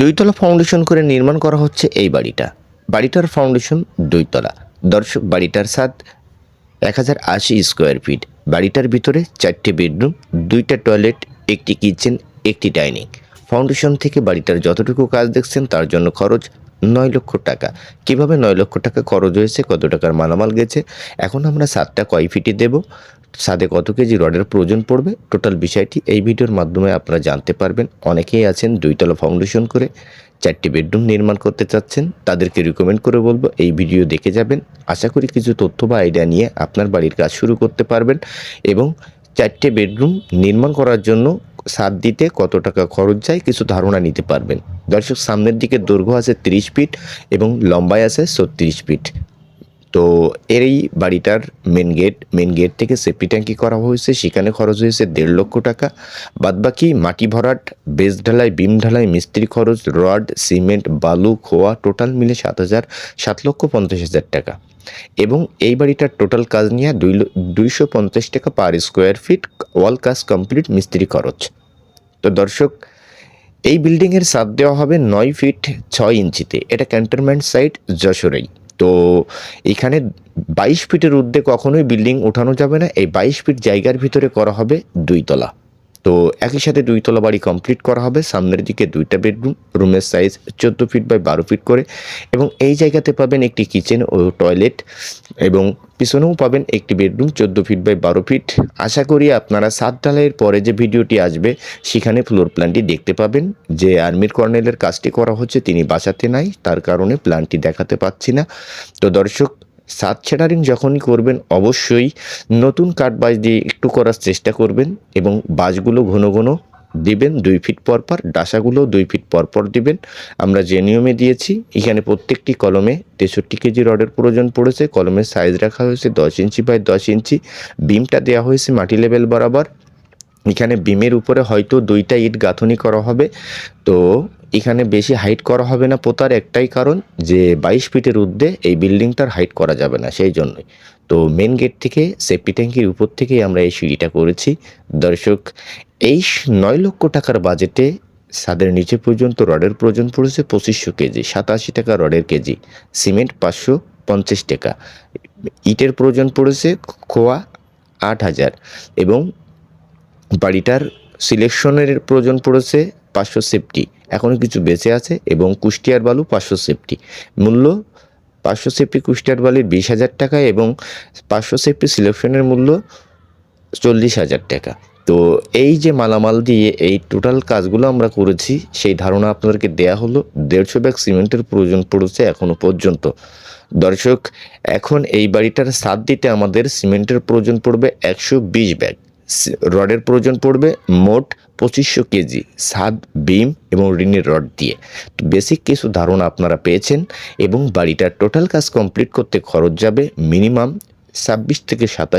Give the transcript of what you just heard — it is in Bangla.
দুইতলা ফাউন্ডেশন করে নির্মাণ করা হচ্ছে এই বাড়িটা। বাড়িটার ফাউন্ডেশন দুইতলা। দর্শক, বাড়িটার সাদ এক হাজার আশি স্কোয়ার ফিট বাড়িটার ভিতরে চারটে বেডরুম দুইটা টয়লেট একটি কিচেন একটি ডাইনিং ফাউন্ডেশন থেকে বাড়িটার যতটুকু কাজ দেখছেন তার জন্য খরচ নয় লক্ষ টাকা। কীভাবে নয় লক্ষ টাকা খরচ হয়েছে, কত টাকার মালামাল গেছে, এখন আমরা সাতটা কয় ফিটে দেব? সাদে কত কেজি রডের প্রয়োজন পড়বে? টোটাল বিষয়টি এই ভিডিওর মাধ্যমে আপনারা জানতে পারবেন। অনেকেই আছেন দুইতলা ফাউন্ডেশন করে চারটি বেডরুম নির্মাণ করতে চাচ্ছেন। তাদেরকে রিকমেন্ড করে বলব, এই ভিডিও দেখে যাবেন। আশা করি কিছু তথ্য বা আইডিয়া নিয়ে আপনার বাড়ির কাজ শুরু করতে পারবেন এবং চারটে বেডরুম নির্মাণ করার জন্য সাত দিতে কত টাকা খরচ যায় কিছু ধারণা নিতে পারবেন। দর্শক, সামনের দিকে দৈর্ঘ্য আছে তিরিশ ফিট এবং লম্বায় আছে ছত্রিশ ফিট তো এই বাড়িটার মেন গেট মেন গেট থেকে সেফটি ট্যাঙ্কি করা হয়েছে। সেখানে খরচ হয়েছে দেড় লক্ষ টাকা। বাদবাকি মাটি ভরাট বেস ঢালাই, বিম ঢালাই, মিস্ত্রি খরচ, রড, সিমেন্ট, বালু, খোয়া টোটাল মিলে সাত হাজার, সাত লক্ষ পঞ্চাশ হাজার টাকা। এবং এই বাড়িটার টোটাল কাজ নিয়ে দুই দুইশো পঞ্চাশ টাকা পার স্কোয়ার ফিট ওয়াল কাজ কমপ্লিট মিস্ত্রি খরচ। তো দর্শক, এই বিল্ডিংয়ের সাত দেওয়া হবে নয় ফিট ছয় ইঞ্চিতে। এটা ক্যান্টনমেন্ট সাইট যশোরেই। তো এখানে বাইশ ফিটের ঊর্ধ্বে কখনোই বিল্ডিং ওঠানো যাবে না। এই বাইশ ফিট জায়গার ভিতরে করা হবে দুইতলা তো একই সাথে দুইতলা বাড়ি কমপ্লিট করা হবে। সামনের দিকে দুইটা বেডরুম রুমের সাইজ চোদ্দ ফিট বাই বারো ফিট করে এবং এই জায়গাতে পাবেন একটি কিচেন ও টয়লেট এবং পিছনেও পাবেন একটি বেডরুম চোদ্দ ফিট বাই বারো ফিট আশা করি আপনারা সাত ঢালাইয়ের পরে যে ভিডিওটি আসবে, সেখানে ফ্লোর প্ল্যানটি দেখতে পাবেন। যে আর্মির কর্নেলের কাজটি করা হচ্ছে, তিনি বাঁচাতে নাই, তার কারণে প্ল্যানটি দেখাতে পাচ্ছি না। তো দর্শক সাত ছেটারিং যখনই করবেন, অবশ্যই নতুন কাঠ বাজ দিয়ে একটু করার চেষ্টা করবেন এবং বাজগুলো ঘন ঘন দিবেন, দুই ফিট পর পর, ডাসাগুলো দুই ফিট পর পর দিবেন। আমরা যে নিয়মে দিয়েছি, এখানে প্রত্যেকটি কলমে তেষট্টি কেজি রডের প্রয়োজন পড়েছে, কলমের সাইজ রাখা হয়েছে দশ ইঞ্চি বাই দশ ইঞ্চি বিমটা দেওয়া হয়েছে মাটি লেভেল বরাবর। এখানে বিমের উপরে হয়তো দুইটা ইট গাঁথনি করা হবে। তো এখানে বেশি হাইট করা হবে না পোতার একটাই কারণ যে বাইশ ফিটের ঊর্ধ্বে এই বিল্ডিংটার হাইট করা যাবে না, সেই জন্যই। তো মেন গেট থেকে সেফটি ট্যাঙ্কির উপর থেকেই আমরা এই সিঁড়িটা করেছি। দর্শক এই নয় লক্ষ টাকার বাজেটে ছাদের নিচে পর্যন্ত রডের প্রয়োজন পড়েছে পঁচিশশো কেজি, সাতাশি টাকা রডের কেজি, সিমেন্ট পাঁচশো পঞ্চাশ টাকা। ইটের প্রয়োজন পড়েছে খোয়া আট হাজার এবং বাড়িটার সিলেকশনের প্রয়োজন পড়েছে পাঁচশো সেফটি। এখনও কিছু বেঁচে আছে এবং কুষ্টিয়ার বালু পাঁচশো সেফটি। মূল্য পাঁচশো সেফটি কুষ্টিয়ার বালির বিশ হাজার টাকা এবং পাঁচশো সেফটি সিলেকশনের মূল্য চল্লিশ হাজার টাকা। তো এই যে মালামাল দিয়ে এই টোটাল কাজগুলো আমরা করেছি, সেই ধারণা আপনাদেরকে দেয়া হলো। দেড়শো ব্যাগ সিমেন্টের প্রয়োজন পড়েছে এখনও পর্যন্ত। দর্শক, এখন এই বাড়িটার সাত দিতে আমাদের সিমেন্টের প্রয়োজন পড়বে একশো বিশ ব্যাগ। রডের প্রয়োজন পড়বে মোট পঁচিশশো কেজি সাদ, বিম এবং ঋণের রড দিয়ে। তো বেসিক কিছু ধারণা আপনারা পেয়েছেন এবং বাড়িটার টোটাল কাজ কমপ্লিট করতে খরচ যাবে মিনিমাম ছাব্বিশ থেকে সাতাশ